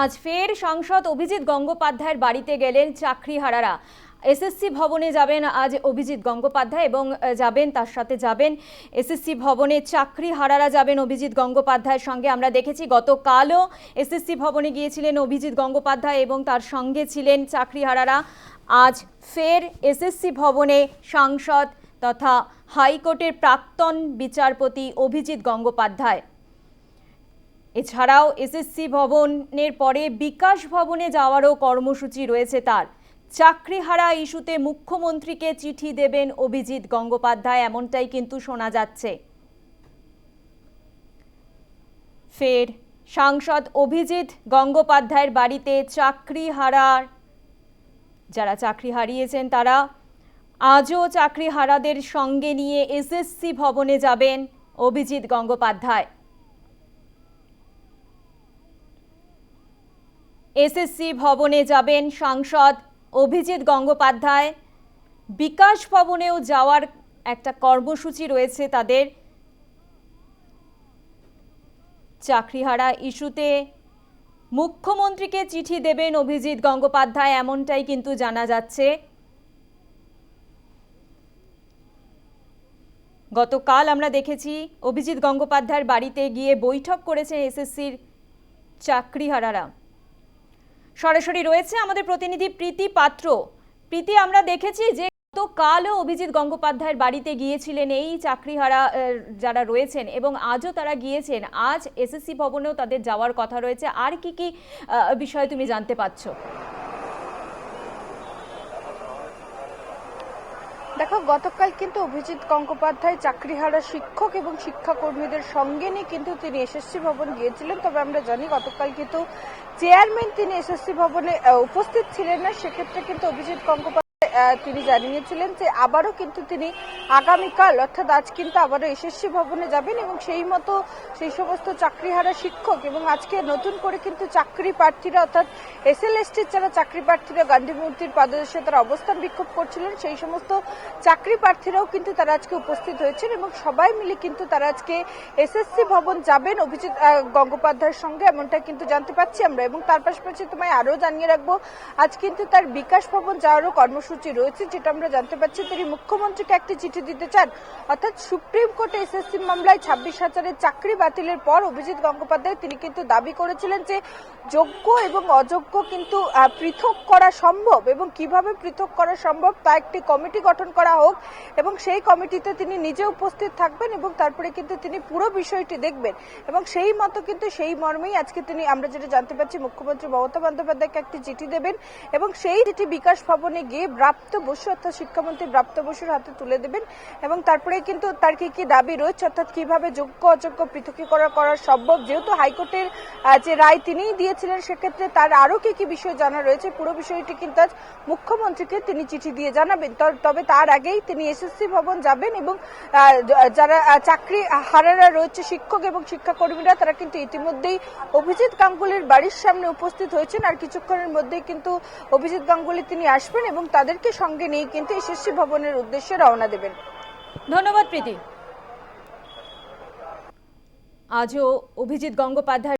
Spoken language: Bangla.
আজ ফের সাংসদ অভিজিৎ গঙ্গোপাধ্যায়ের বাড়িতে গেলেন চাকরিহারারা। এসএসসি ভবনে যাবেন আজ অভিজিৎ গঙ্গোপাধ্যায় এবং যাবেন, তার সাথে যাবেন এসএসসি ভবনে চাকরিহারারা যাবেন অভিজিৎ গঙ্গোপাধ্যায়ের সঙ্গে। আমরা দেখেছি গতকালও এসএসসি ভবনে গিয়েছিলেন অভিজিৎ গঙ্গোপাধ্যায় এবং তার সঙ্গে ছিলেন চাকরিহারারা। আজ ফের এসএসসি ভবনে সাংসদ তথা হাইকোর্টের প্রাক্তন বিচারপতি অভিজিৎ গঙ্গোপাধ্যায়। এছাড়াও এসএসসি ভবনের পরে বিকাশ ভবনে যাওয়ারও কর্মসূচি রয়েছে তার। চাকরিহারা ইস্যুতে মুখ্যমন্ত্রীকে চিঠি দেবেন অভিজিৎ গঙ্গোপাধ্যায়, এমনটাই কিন্তু শোনা যাচ্ছে। ফের সাংসদ অভিজিৎ গঙ্গোপাধ্যায়ের বাড়িতে চাকরি হারার যারা চাকরি হারিয়েছেন তারা আজও চাকরি হারাদের সঙ্গে নিয়ে এসএসসি ভবনে যাবেন অভিজিৎ গঙ্গোপাধ্যায়। এসএসসি ভবনে যাবেন সাংসদ অভিজিৎ গঙ্গোপাধ্যায়। বিকাশ ভবনেও যাওয়ার একটা কর্মসূচি রয়েছে তাদের। চাকরিহারা ইস্যুতে মুখ্যমন্ত্রীকে চিঠি দেবেন অভিজিৎ গঙ্গোপাধ্যায়, এমনটাই কিন্তু জানা যাচ্ছে। গতকাল আমরা দেখেছি অভিজিৎ গঙ্গোপাধ্যায়ের বাড়িতে গিয়ে বৈঠক করেছেন এসএসসির চাকরিহারারা। সরাসরি রয়েছে আমাদের প্রতিনিধি প্রীতি পাত্র। প্রীতি, আমরা দেখেছি যে গতকালও অভিজিৎ গঙ্গোপাধ্যায়ের বাড়িতে গিয়েছিলেন এই চাকরিহারা যারা রয়েছেন এবং আজও তারা গিয়েছেন। আজ এসএসসি ভবনেও তাদের যাওয়ার কথা রয়েছে। আর কি কি বিষয় তুমি জানতে পারছ? দেখো, গতকাল কিন্তু অভিজিৎ গঙ্গোপাধ্যায় চাকরিহারা শিক্ষক এবং শিক্ষাকর্মীদের সঙ্গে নিয়ে কিন্তু তিনি এসএসসি ভবন গিয়েছিলেন। তবে আমরা জানি গতকাল কিন্তু চেয়ারম্যান তিনি এসএসসি ভবনে উপস্থিত ছিলেন না। সেক্ষেত্রে কিন্তু অভিজিৎ গঙ্গোপাধ্যায় তিনি জানিয়েছিলেন যে আবারও কিন্তু তিনি আগামীকাল, অর্থাৎ আজ কিন্তু আবারও এসএসসি ভবনে যাবেন এবং সেই মতো সেই সমস্ত চাকরিহারা শিক্ষক এবং আজকে নতুন করে কিন্তু চাকরি প্রার্থীরা, অর্থাৎ এসএলএসটির যারা চাকরি প্রার্থীরা গান্ধী মূর্তির পাদদেশে তারা অবস্থান বিক্ষোভ করছিলেন। সেই সমস্ত চাকরি প্রার্থীরাও কিন্তু তারা আজকে উপস্থিত হয়েছেন এবং সবাই মিলে কিন্তু তারা আজকে এসএসসি ভবন যাবেন অভিজিৎ গঙ্গোপাধ্যায়ের সঙ্গে, এমনটা কিন্তু জানতে পাচ্ছি আমরা। এবং তার পাশাপাশি তোমায় আরও জানিয়ে রাখব, আজ কিন্তু তার বিকাশ ভবন যাওয়ারও কর্মসূচি রয়েছে যেটা আমরা জানতে পাচ্ছি তিনি মুখ্যমন্ত্রীকে একটি চিঠি দিতে চান। অর্থাৎ সুপ্রিম কোর্টে এসএসসি মামলায় ছাব্বিশ হাজারের চাকরি বাতিলের পর অভিজিৎ গঙ্গোপাধ্যায় তিনি কিন্তু দাবি করেছিলেন যে যোগ্য এবং অযোগ্য কিন্তু পৃথক করা সম্ভব এবং কীভাবে পৃথক করা সম্ভব তা একটি কমিটি গঠন করা হোক এবং সেই কমিটিতে তিনি নিজে উপস্থিত থাকবেন এবং তারপরে কিন্তু তিনি পুরো বিষয়টি দেখবেন। এবং সেই মতো কিন্তু সেই মর্মেই আজকে তিনি, আমরা যেটা জানতে পারছি, মুখ্যমন্ত্রী মমতা বন্দ্যোপাধ্যায়কে একটি চিঠি দেবেন এবং সেই চিঠি বিকাশ ভবনে গিয়ে প্রাপ্ত বসু অর্থাৎ শিক্ষামন্ত্রী প্রাপ্ত বসুর হাতে তুলে দেবেন এবং তারপরে কিন্তু তার কি কি দাবি রয়েছে, অর্থাৎ কীভাবে যোগ্য অযোগ্য পৃথকীকরণ করা সম্ভব? যেহেতু হাইকোর্টের যে রায় তিনিই দিয়েছিলেন, সেক্ষেত্রে তার আরও কি কি বিষয় জানা রয়েছে? পুরো বিষয়টি কিন্তু আজ মুখ্যমন্ত্রীকে তিনি চিঠি দিয়ে জানাবেন। তবে তার আগেই তিনি এসএসসি ভবন যাবেন এবং যারা চাকরি হারারা রয়েছে, শিক্ষক এবং শিক্ষাকর্মীরা, তারা কিন্তু ইতিমধ্যেই অভিজিৎ গাঙ্গুলির বাড়ির সামনে উপস্থিত হয়েছেন। আর কিছুক্ষণের মধ্যেই কিন্তু অভিজিৎ গাঙ্গুলি তিনি আসবেন এবং তাদেরকে সঙ্গে নিয়ে কিন্তু এসএসসি ভবনের উদ্দেশ্যে রওনা দেবেন। ধন্যবাদ প্রীতি। আজও অভিজিৎ গঙ্গোপাধ্যায়